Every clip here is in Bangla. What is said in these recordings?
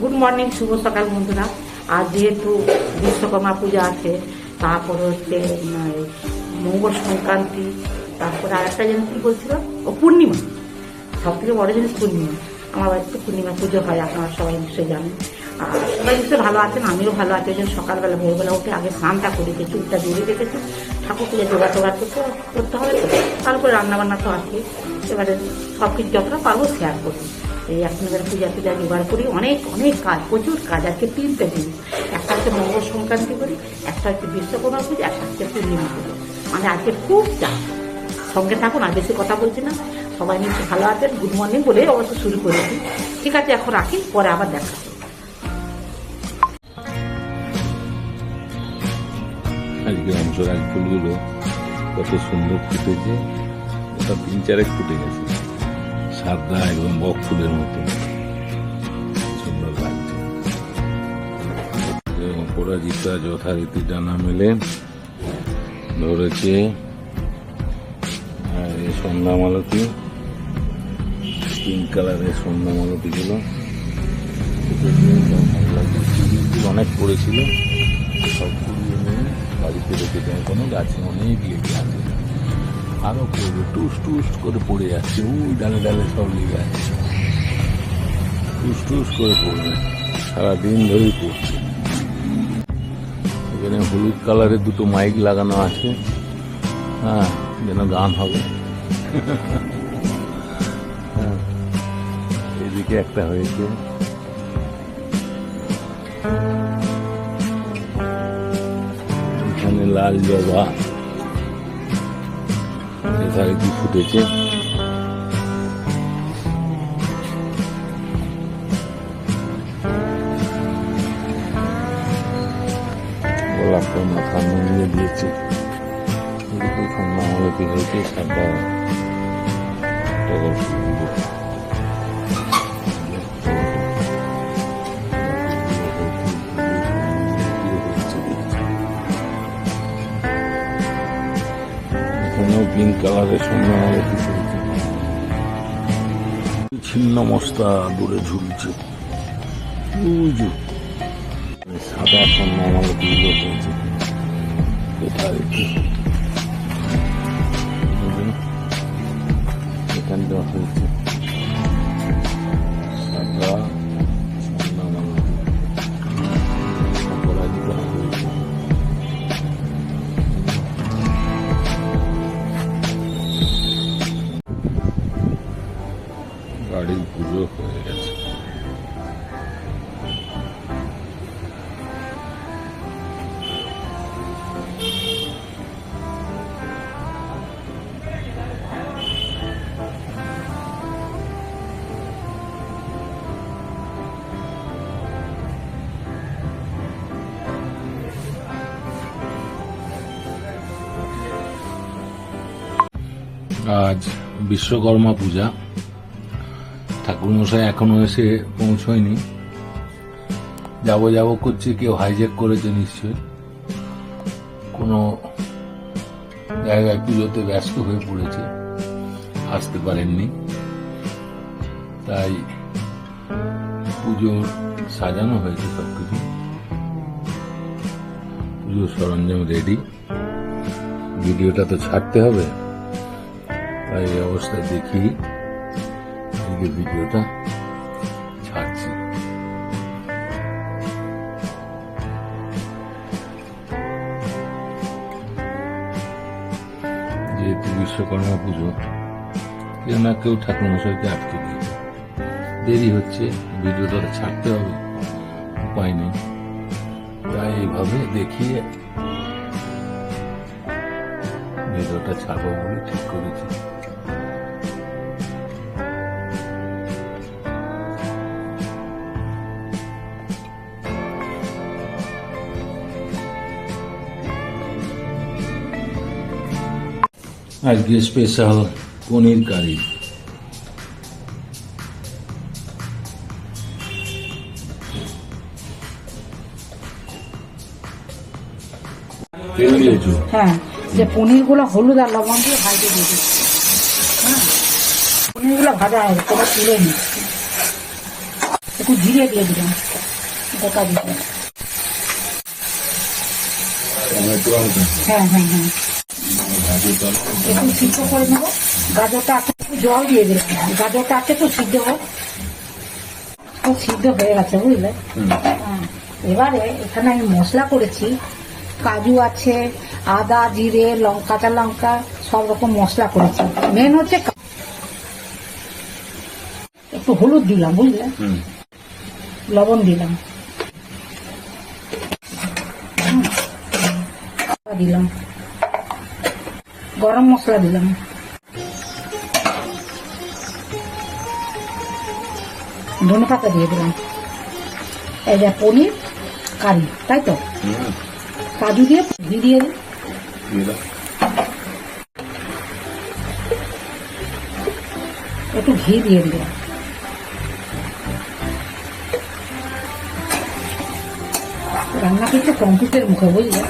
গুড মর্নিং, শুভ সকাল বন্ধুরা। আর যেহেতু বিশ্বকর্মা পূজা আছে, তারপরে হচ্ছে মঙ্গল সংক্রান্তি, তারপরে আর একটা জিনিস কি বলছিল? ও পূর্ণিমা। সব থেকে বড় জিনিস পূর্ণিমা। আমার বাড়িতে পূর্ণিমা পুজো হয়, আপনারা সবাই নিশ্চয়ই জানেন। আর সবাই নিশ্চয়ই ভালো আছেন, আমিও ভালো আছি। ওই জন্য সকালবেলা, ভোরবেলা উঠে আগে স্নানটা করি যে চুলটা জড়িয়ে রেখেছি। ঠাকুর পুজো, জোগাড় টোগাড় করতে করতে হবে তো। তারপরে রান্নাবান্না তো আছে এবারে সব কিছু যতটা পারব শেয়ার করব। এই এখন পূজা টুজা জোগাড় করি, অনেক অনেক কাজ, প্রচুর কাজ, আজকে তিনটে দিন। একটা হচ্ছে মঙ্গল সংক্রান্তি করি, একটা হচ্ছে বিশ্বকর্মা পুজো একটা হচ্ছে পূর্ণিমা পুজো। মানে আজকে খুব চাপ। সঙ্গে থাকুন, আর বেশি কথা বলছি না। সবাই নিশ্চয়ই ভালো আছেন গুড মর্নিং বলে অবশ্য শুরু করেছি। ঠিক আছে, এখন রাখি, পরে আবার দেখা। আজকে অংশরাজ ফুলগুলো কত সুন্দর ফুটেছে তিন চারেক ফুটে গেছে। সাদা একদম বক ফুলের মতো সুন্দর লাগছে অপরাজিতা যথারীতি ডানা মেলে ধরেছে। আর এই সন্ধ্যা মালতী পিঙ্ক কালারের সন্ধ্যা মালতীগুলো অনেক পড়েছিল। সব কুড়িয়ে নিয়ে বাড়িতে রেখে দেয়। কোনো গাছে অনেক লেগে আছে। আরও পড়বে টুস টুস করে পড়ে যাচ্ছে। ওই ডালে ডালে সব লেগে আছে। টুস টুস করে পড়বে সারাদিন ধরেই পড়ছে। এখানে হলুদ কালারের দুটো মাইক লাগানো আছে। হ্যাঁ যেন গান হবে। হ্যাঁ এদিকে একটা হয়েছে। এখানে লাল জবা। এখানে কি ফুটেছে গোলাপটা মাথা নুয়ে দিয়েছে। ঠান্ডা মালতি হয়েছে সাদা। পিঙ্ক কালারের সন্ধ্যা মালতি ফুটেছে ছিন্ন মস্তা দূরে ঝুলছে। সাদা সন্ধ্যা মালতি গুলো হয়েছে। কোথায় একটু এখানটা হয়েছে। সাদা। আজ বিশ্বকর্মা পূজা। ঠাকুরমশাই এখনও এসে পৌঁছয়নি। যাব যাব করছে, কেউ হাইজ্যাক করেছে নিশ্চয় কোনো জায়গায় পুজোতে ব্যস্ত হয়ে পড়েছে, আসতে পারেননি। তাই পুজোর সাজানো হয়েছে সবকিছু। পুজোর সরঞ্জাম রেডি ভিডিওটা তো ছাড়তে হবে। এই অবস্থায় দেখি। আজকে ভিডিওটা ছাড়ছি। যেহেতু বিশ্বকর্মা পুজো, কেউ না কেউ ঠাকুরমশাইকে আটকে দিয়েছে দেরি হচ্ছে, ভিডিওটা ছাড়তে হবে, উপায় নেই। তাই এইভাবে দেখিয়ে ভিডিওটা ছাড়বো বলে ঠিক করেছি। আজকে স্পেশাল পনির কারি হ্যাঁ যে পনিরগুলো হলুদ আর লবণ দিয়ে ভাজতে দিয়ে দিচ্ছি হ্যাঁ পনিরগুলো ভাজা হবে তুলে নি একটু জিরে দিয়ে দিলাম গোটা হ্যাঁ হ্যাঁ হ্যাঁ। ভাজো একটু সিদ্ধ করে নেব। গাজরটা আছে একটু জল দিয়ে দিলাম। গাজরটা আছে তো সিদ্ধ হোক। সিদ্ধ হয়ে গেছে বুঝলে? হ্যাঁ। এবারে এখানে আমি মশলা করেছি। কাজু আছে আদা জিরে লঙ্কা কাঁচা লঙ্কা সব রকম মশলা করেছি। মেন হচ্ছে একটু হলুদ দিলাম বুঝলে? লবণ দিলাম। হুম। দিলাম। গরম মশলা দিলাম। ধনে পাতা দিয়ে দিলাম। এই যে পনির কারি তাই তো? কাজু দিয়ে ঘি দিয়ে। একটু ঘি দিয়ে দিলাম। রান্না কিন্তু কমপ্লিটের মুখে বুঝলে?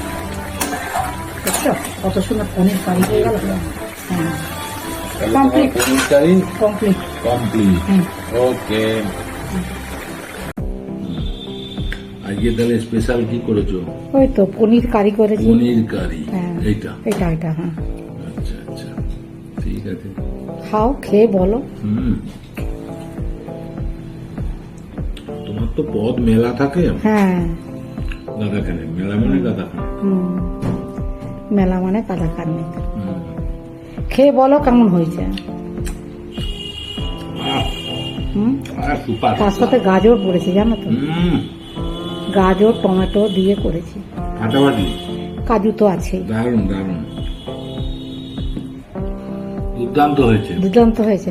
দেখছ কত সুন্দর পনির কারি হয়ে গেল। হ্যাঁ। কমপ্লিট কমপ্লিট হুম। ওকে আজকে তাহলে স্পেশাল কি করেছ? ওই তো পনির কারি করেছি। পনির কারি। হ্যাঁ। এইটা? এটা এটা হ্যাঁ। আচ্ছা আচ্ছা। ঠিক আছে। খাও খেয়ে বলো। হুম। তোমার তো পদ মেলা থাকে। হ্যাঁ। গাদা খানে মেলা মানে গাদা খানে হুম। মেলা মানে কাদা কান্নি হুম। খেয়ে বলো কেমন হয়েছে? তার সাথে গাজর পড়েছে জানো তো? হুম। গাজর টমেটো দিয়ে করেছি। কাজু তো আছেই। দারুণ দারুণ। দুর্দান্ত হয়েছে। দুর্দান্ত হয়েছে?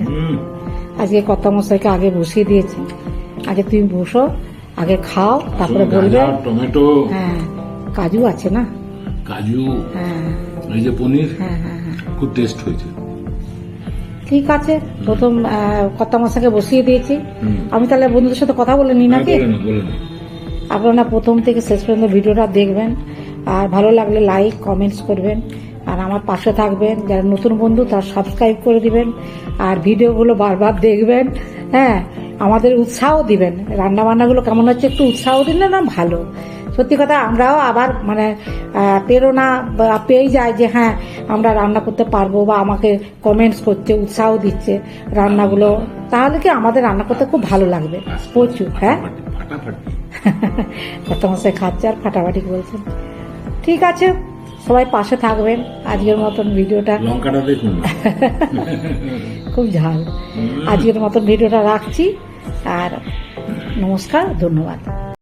আজকে কর্তা মশাইকে আগে বসিয়ে দিয়েছি। আগে তুমি বসো আগে খাও তারপরে বলবে। টমেটো। হ্যাঁ কাজু আছে না? কাজু হ্যাঁ। এই যে পনির হ্যাঁ হ্যাঁ খুব টেস্ট হয়েছে। ঠিক আছে প্রথম কর্তা মশাইকে বসিয়ে দিয়েছি। আমি তাহলে বন্ধুদের সাথে কথা বলে নিই নাকি? আপনারা প্রথম থেকে শেষ পর্যন্ত ভিডিওটা দেখবেন। আর ভালো লাগলে লাইক কমেন্টস করবেন। আর আমার পাশে থাকবেন। যারা নতুন বন্ধু তারা সাবস্ক্রাইব করে দিবেন। আর ভিডিওগুলো বারবার দেখবেন। হ্যাঁ আমাদের উৎসাহ দিবেন। রান্না বান্নাগুলো কেমন হচ্ছে একটু উৎসাহ দিলে না ভালো। সত্যি কথা আমরাও আবার মানে প্রেরণা বা পেয়ে যায় যে হ্যাঁ আমরা রান্না করতে পারব বা আমাকে কমেন্টস করছে উৎসাহ দিচ্ছে রান্নাগুলো। তাহলে কি আমাদের রান্না করতে খুব ভালো লাগবে? প্রচুর হ্যাঁ? মাসে খাচ্ছে আর ফাটাফাটি বলছেন ঠিক আছে সবাই পাশে থাকবেন আজকের মতন ভিডিওটা। খুব ঝাল। আজকের মতন ভিডিওটা রাখছি আর নমস্কার ধন্যবাদ।